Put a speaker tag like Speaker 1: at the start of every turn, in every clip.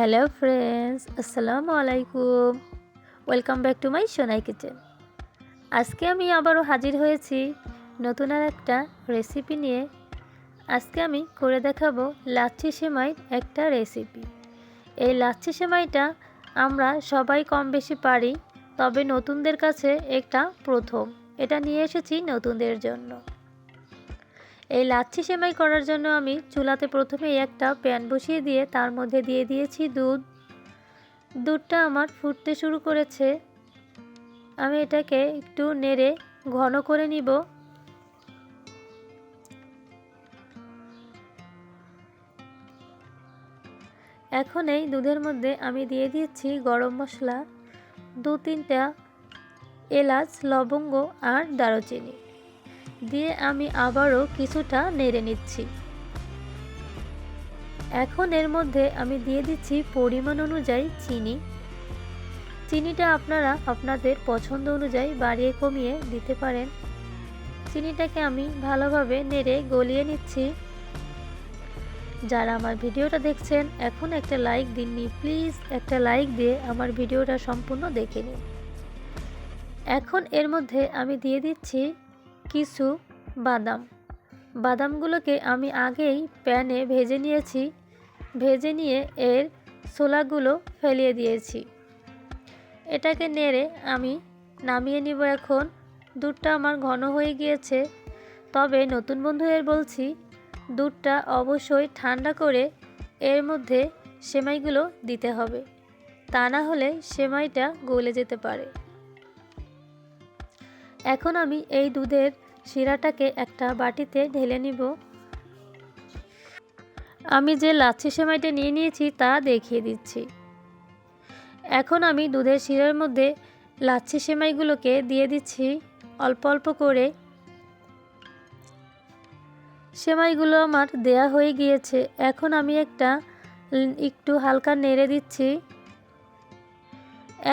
Speaker 1: Hello friends, আসসালামু আলাইকুম। Welcome back to my Sonai kitchen. আজকে আমি আবারও হাজির হয়েছি নতুন আর একটা রেসিপি নিয়ে। আজকে আমি করে দেখাবো লাচ্ছি সেমাইয়ের একটা রেসিপি। এই লাচ্ছি সেমাইটা আমরা সবাই কম বেশি পারি, তবে নতুনদের কাছে একটা প্রথম। এটা নিয়ে এসেছি নতুনদের জন্য। এই লাচ্ছি সেমাই করার জন্য আমি চুলাতে প্রথমেই একটা প্যান বসিয়ে দিয়ে তার মধ্যে দিয়ে দিয়েছি দুধ। দুধটা আমার ফুটতে শুরু করেছে। আমি এটাকে একটু নেড়ে ঘন করে নিব। এখন এই দুধের মধ্যে আমি দিয়ে দিয়েছি গরম মশলা দু তিনটা এলাচ, লবঙ্গ আর দারুচিনি। দিয়ে আমি আবারও কিছুটা নেড়ে নিচ্ছি। এখন এর মধ্যে আমি দিয়ে দিচ্ছি পরিমাণ অনুযায়ী চিনি। চিনিটা আপনারা আপনাদের পছন্দ অনুযায়ী বাড়িয়ে কমিয়ে দিতে পারেন। চিনিটাকে আমি ভালোভাবে নেড়ে গলিয়ে নিচ্ছি। যারা আমার ভিডিওটা দেখছেন, এখন একটা লাইক দিননি। প্লিজ একটা লাইক দিয়ে আমার ভিডিওটা সম্পূর্ণ দেখে নিন। এখন এর মধ্যে আমি দিয়ে দিচ্ছি কিছু বাদাম। বাদামগুলোকে আমি আগেই প্যানে ভেজে নিয়েছি। ভেজে নিয়ে এর ছোলাগুলো ফেলিয়ে দিয়েছি। এটাকে নেড়ে আমি নামিয়ে নিব এখন। দুধটা আমার ঘন হয়ে গিয়েছে। তবে নতুন বন্ধুদের বলছি, দুধটা অবশ্যই ঠান্ডা করে এর মধ্যে সেমাইগুলো দিতে হবে। তা না হলে সেমাইটা গলে যেতে পারে। এখন আমি এই দুধের শিরাটাকে একটা বাটিতে ঢেলে নিব। আমি যে লাচ্ছি সেমাইটা নিয়ে নিয়েছি তা দেখিয়ে দিচ্ছি। এখন আমি দুধের শিরার মধ্যে লাচ্ছি সেমাইগুলোকে দিয়ে দিচ্ছি অল্প অল্প করে। সেমাইগুলো আমার দেয়া হয়ে গিয়েছে। এখন আমি একটা একটু হালকা নেড়ে দিচ্ছি।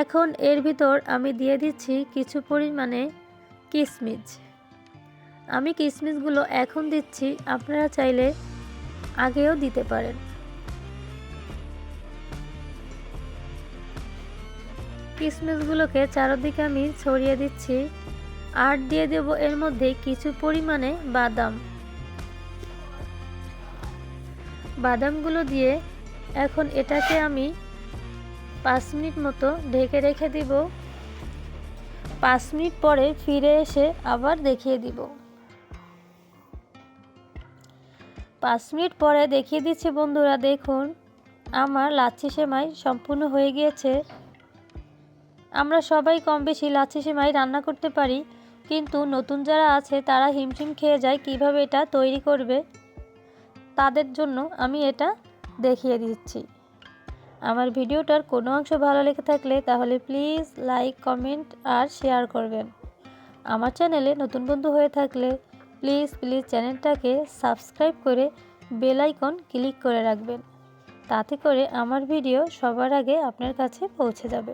Speaker 1: এখন এর ভিতর আমি দিয়ে দিচ্ছি কিছু পরিমাণে কিশমিশ আমি কিশমিশগুলো এখন দিচ্ছি, আপনারা চাইলে আগেও দিতে পারেন। কিশমিশগুলোকে চারদিকে আমি ছড়িয়ে দিচ্ছি, আর দিয়ে দেব এর মধ্যে কিছু পরিমাণে বাদাম। বাদামগুলো দিয়ে এখন এটাকে আমি পাঁচ মিনিট মতো ঢেকে রেখে দিব। পাঁচ মিনিট পরে ফিরে এসে আবার দেখিয়ে দিব। পাঁচ মিনিট পরে দেখিয়ে দিচ্ছি বন্ধুরা, দেখুন, আমার লাচ্ছি সেমাই সম্পূর্ণ হয়ে গিয়েছে। আমরা সবাই কম বেশি লাচ্ছি সেমাই রান্না করতে পারি, কিন্তু নতুন যারা আছে, তারা হিমশিম খেয়ে যায় কীভাবে এটা তৈরি করবে, তাদের জন্য আমি এটা দেখিয়ে দিচ্ছি। আমার ভিডিওটার কোনো অংশ ভালো লেগে থাকলে তাহলে প্লিজ লাইক, কমেন্ট আর শেয়ার করবেন। আমার চ্যানেলে নতুন বন্ধু হয়ে থাকলে প্লিজ প্লিজ চ্যানেলটাকে সাবস্ক্রাইব করে বেল আইকন ক্লিক করে রাখবেন। তাতে করে আমার ভিডিও সবার আগে আপনার কাছে পৌঁছে যাবে।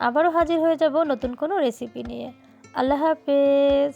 Speaker 1: আবারও হাজির হয়ে যাব নতুন কোনো রেসিপি নিয়ে। আল্লাহ হাফেজ।